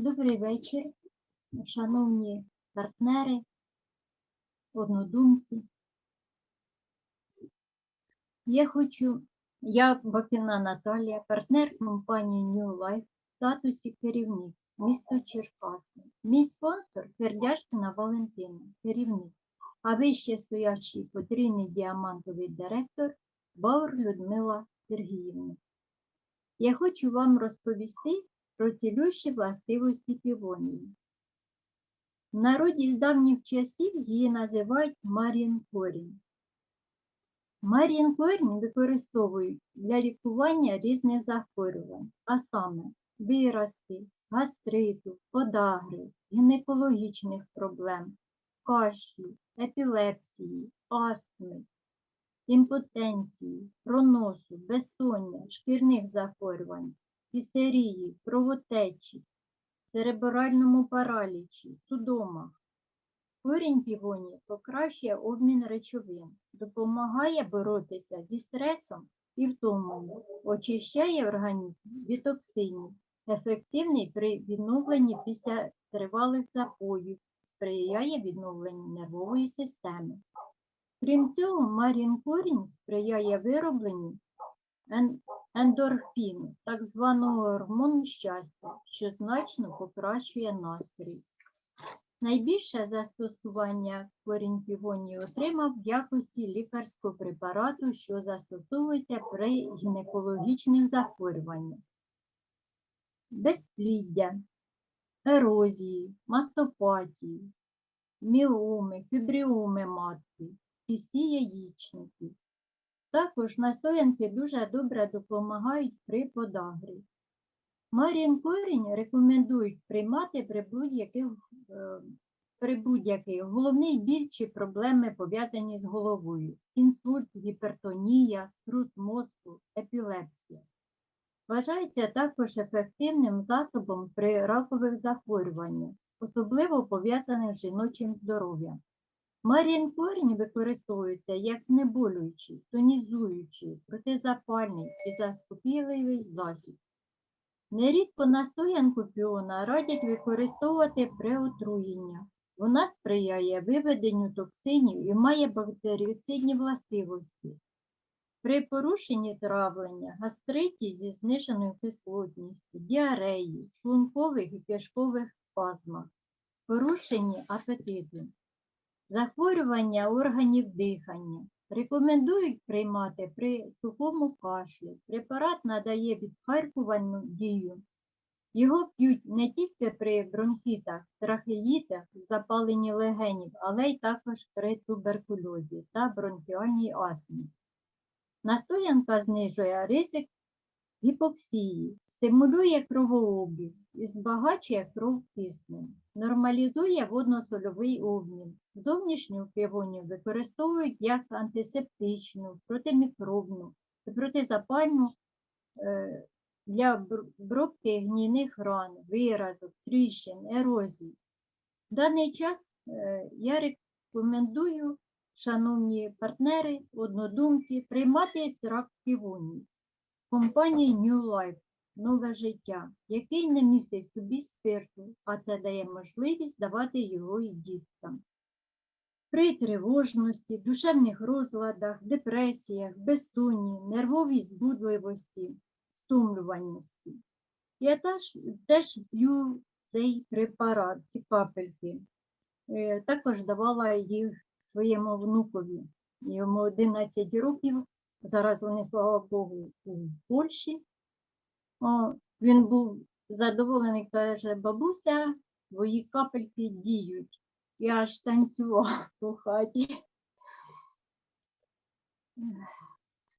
Добрий вечір, шановні партнери, однодумці. Я хочу, я Бакіна Наталія, партнер компанії New Life, в статусі керівник, місто Черкаси. Мій спонсор Кердяшкина Валентина, керівник, а вище стоячий потрійний діамантовий директор Баур Людмила Сергіївна. Я хочу вам розповісти про цілющі властивості півонії. В народі з давніх часів її називають Мар'їн корінь. Мар'їн корінь використовують для лікування різних захворювань, а саме виразки, гастриту, подагри, гінекологічних проблем, кашлю, епілепсії, астми, імпотенції, проносу, безсоння, шкірних захворювань, істерії, кровотечі, церебральному паралічі, судомах. Корінь півонії покращує обмін речовин, допомагає боротися зі стресом і втомою, очищає організм від токсинів, ефективний при відновленні після тривалих запоїв, сприяє відновленню нервової системи. Крім цього, марін корінь сприяє виробленню ен- ендорфіну, так званого гормону щастя, що значно покращує настрій. Найбільше застосування корінь півонії отримав в якості лікарського препарату, що застосовується при гінекологічних захворюваннях. Безпліддя, ерозії, мастопатії, міоми, фібріоми матки, кісті яєчників. Також настоянки дуже добре допомагають при подагрі. Марін корінь рекомендують приймати при будь-яких е, при будь-яких головний біль чи проблеми пов'язані з головою, інсульт, гіпертонія, струс мозку, епілепсія. Вважається також ефективним засобом при ракових захворюваннях, особливо пов'язаних з жіночим здоров'ям. Марін корінь використовується як знеболюючий, тонізуючий, протизапальний і заспокійливий засіб. Нерідко настоянку піона радять використовувати при отруєннях. Вона сприяє виведенню токсинів і має бактеріоцидні властивості. При порушенні травлення, гастриті зі зниженою кислотністю, діареї, шлункових і кишкових спазмах, порушенні апетиту, захворювання органів дихання. Рекомендують приймати при сухому кашлі. Препарат надає відхаркувальну дію. Його п'ють не тільки при бронхітах, трахеїтах, запаленні легенів, але й також при туберкульозі та бронхіальній астмі. Настоянка знижує ризик гіпоксії, стимулює кровообіг і збагачує кров киснем, нормалізує водно-сольовий обмін. Зовнішню півонію використовують як антисептичну, протимікробну і протизапальну е, для бр- обробки гнійних ран, виразок, тріщин, ерозій. В даний час е, я рекомендую, шановні партнери, однодумці, приймати екстракт півонії компанії New Life нове життя, який не містить в собі спирту, а це дає можливість давати його і діткам. При тривожності, душевних розладах, депресіях, безсонні, нервовій збудливості, стомлюваності. Я теж, теж п'ю цей препарат, ці капельки. Е, Також давала їх своєму внукові. Йому 11 років. Зараз вони, слава Богу, у Польщі. О, він був задоволений, каже, бабуся, твої капельки діють. Я аж танцював по хаті.